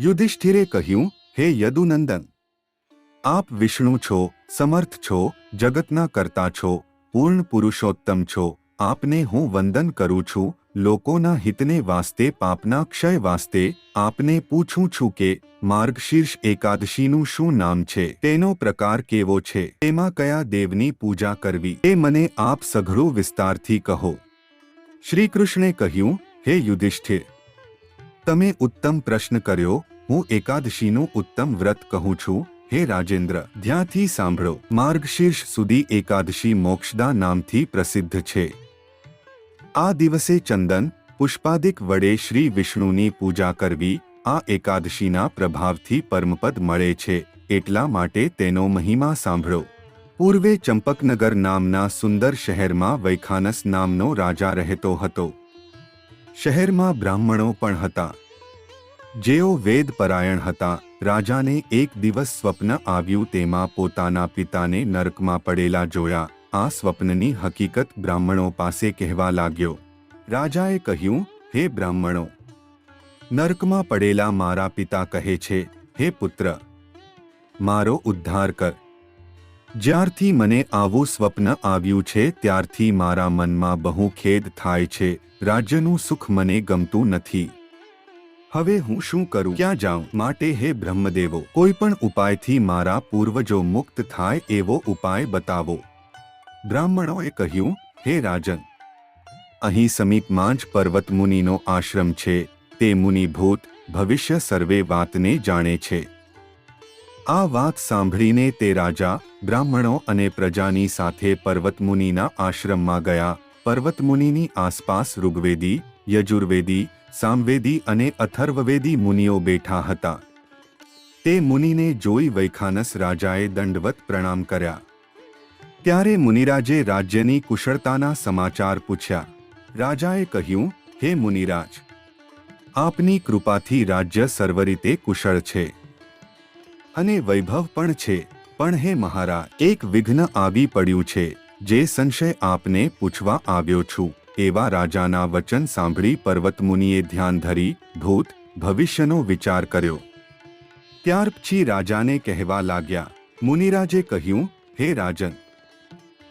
યુધિષ્ઠિરે કહ્યું, હે યદુનંદન, આપ વિષ્ણુ છો, સમર્થ છો, જગતના કર્તા છો, પૂર્ણ પુરુષોત્તમ છો. આપને હું વંદન કરું છું, લોકોના હિતને વાસ્તે, પાપના ક્ષય વાસ્તે. આપને પૂછું છું કે, માર્ગશીર્ષ એકાદશીનું શું નામ છે? તેનો પ્રકાર કેવો છે? તેમાં કયા દેવની પૂજા કરવી? એ મને આપ સઘળું વિસ્તારથી કહો. શ્રીકૃષ્ણે કહ્યું, હે યુધિષ્ઠિર, તમે ઉત્તમ પ્રશ્ન કર્યો હું એકાદશીનું ઉત્તમ વ્રત કહું છું, હે રાજેન્દ્ર, ધ્યાથી સાંભળો. માર્ગશીર્ષ સુધી એકાદશી મોક્ષદા નામથી પ્રસિદ્ધ છે. આ દિવસે ચંદન, પુષ્પાદિક વડે શ્રી વિષ્ણુની પૂજા કરવી, આ એકાદશીના પ્રભાવથી પરમપદ મળે છે, એટલા માટે તેનો મહિમા સાંભળો. પૂર્વે ચંપકનગર નામના સુંદર શહેરમાં વૈખાનસ નામનો રાજા રહેતો હતો. શહેરમાં બ્રાહ્મણો પણ હતા. જેઓ વેદ પરાયણ હતા, રાજાને એક દિવસ સ્વપ્ન આવ્યું તેમાં પોતાના પિતાને નરકમાં પડેલા જોયા, આ સ્વપ્નની હકીકત બ્રાહ્મણો પાસે કહેવા લાગ્યો. રાજાએ કહ્યું, હે બ્રાહ્મણો, નરકમાં પડેલા મારા પિતા કહે છે, હે પુત્ર, મારો ઉદ્ધાર કર. જ્યારથી મને આવું સ્વપ્ન આવ્યું છે, ત્યારથી મારા મનમાં બહુ ખેદ થાય છે, રાજ્યનું સુખ મને ગમતું નથી. હવે હું શું કરું? ક્યાં જાઉં? માટે હે બ્રહ્મદેવો કોઈ પણ ઉપાયથી મારા પૂર્વજો મુક્ત થાય એવો ઉપાય બતાવો. બ્રાહ્મણોએ કહ્યું, હે રાજન, અહીં સમીપમાં જ પર્વત મુનિનો આશ્રમ છે. તે મુનિભૂત ભવિષ્ય સર્વે વાતને જાણે છે. આ વાત સાંભળીને તે રાજા બ્રાહ્મણો અને પ્રજાની સાથે પર્વત મુનિના આશ્રમમાં ગયા. પર્વત મુનિની આસપાસ ઋગ્વેદી, યજુર્વેદી સામવેદી અને અથર્વવેદી મુનિઓ બેઠા હતા. તે મુનિને જોઈ વૈખાનસ રાજાએ દંડવત પ્રણામ કર્યા. ત્યારે મુનિરાજે રાજ્યની કુશળતાના સમાચાર પૂછ્યા. રાજાએ કહ્યું, હે મુનિરાજ, આપની કૃપાથી રાજ્ય સર્વ રીતે કુશળ છે અને વૈભવ પણ છે. પણ હે મહારાજ, એક વિઘ્ન આવી પડ્યું છે, જે સંશય આપને પૂછવા આવ્યો છું. એવા રાજાના વચન સાંભળી પર્વતમુનિએ ધ્યાન ધરી ભૂત ભવિષ્યનો વિચાર કર્યો. ત્યાર પછી રાજાને કહેવા લાગ્યા, મુનિરાજે કહ્યું, હે રાજન,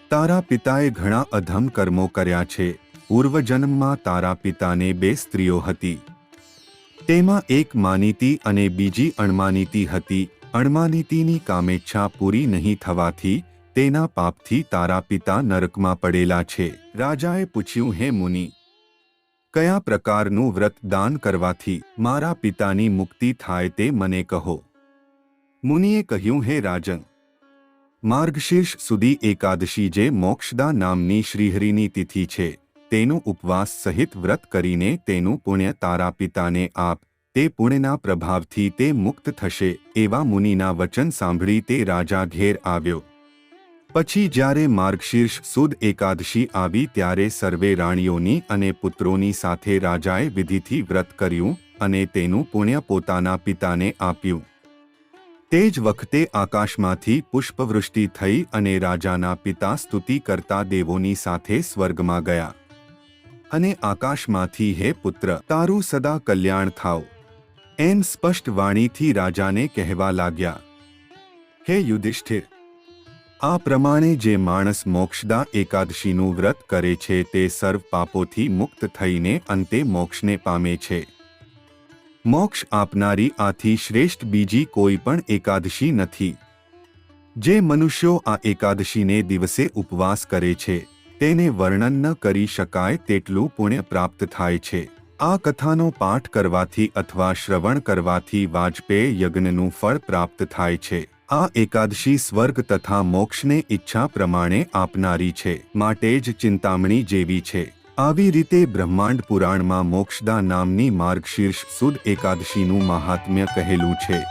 તારા પિતાએ ઘણા અધમ કર્મો કર્યા છે. પૂર્વજન્મમાં તારા પિતાને બે સ્ત્રીઓ હતી. તેમાં એક માનીતી અને બીજી અણમાનીતી હતી. અણમાનીતીની કામેચ્છા પૂરી નહીં થવાથી તેના પાપથી તારા પિતા નરકમાં પડેલા છે. રાજાએ પૂછ્યું, હે મુનિ, કયા પ્રકારનું વ્રત દાન કરવાથી મારા પિતાની મુક્તિ થાય તે મને કહો. મુનિએ કહ્યું, હે રાજન, માર્ગશીર્ષ સુધી એકાદશી જે મોક્ષદા નામની શ્રીહરિની તિથિ છે, તેનું ઉપવાસ સહિત વ્રત કરીને તેનું પુણ્ય તારા પિતાને આપ, તે પુણ્યના પ્રભાવથી તે મુક્ત થશે. એવા મુનિના વચન સાંભળી તે રાજા ઘેર આવ્યો. પછી જ્યારે માર્ગશીર્ષ સુદ એકાદશી આવી ત્યારે સર્વે રાણીઓની અને પુત્રોની સાથે રાજાએ વિધિથી વ્રત કર્યું અને તેનું પુણ્ય પોતાના પિતાને આપ્યું. તે જ વખતે આકાશમાંથી પુષ્પવૃષ્ટિ થઈ અને રાજાના પિતા સ્તુતિ કરતા દેવોની સાથે સ્વર્ગમાં ગયા. અને આકાશમાંથી, હે પુત્ર, તારું સદા કલ્યાણ થાવ. એમ સ્પષ્ટ વાણીથી રાજાને કહેવા લાગ્યા. હે યુધિષ્ઠિર આ પ્રમાણે જે માણસ મોક્ષદા એકાદશીનું વ્રત કરે છે તે સર્વ પાપોથી મુક્ત થઈને અંતે મોક્ષને પામે છે. મોક્ષ આપનારી આથી શ્રેષ્ઠ બીજી કોઈ પણ એકાદશી નથી. જે મનુષ્યો આ એકાદશીને દિવસે ઉપવાસ કરે છે, તેને વર્ણન ન કરી શકાય તેટલું પુણ્ય પ્રાપ્ત થાય છે. આ કથાનો પાઠ કરવાથી અથવા શ્રવણ કરવાથી વાજપેય યજ્ઞનું ફળ પ્રાપ્ત થાય છે. આ એકાદશી સ્વર્ગ તથા મોક્ષને ઈચ્છા પ્રમાણે આપનારી છે, માટે જ ચિંતામણી જેવી છે. આવી રીતે બ્રહ્માંડ પુરાણમાં મોક્ષદા નામની માર્ગશીર્ષ સુદ એકાદશીનું મહાત્મ્ય કહેલું છે.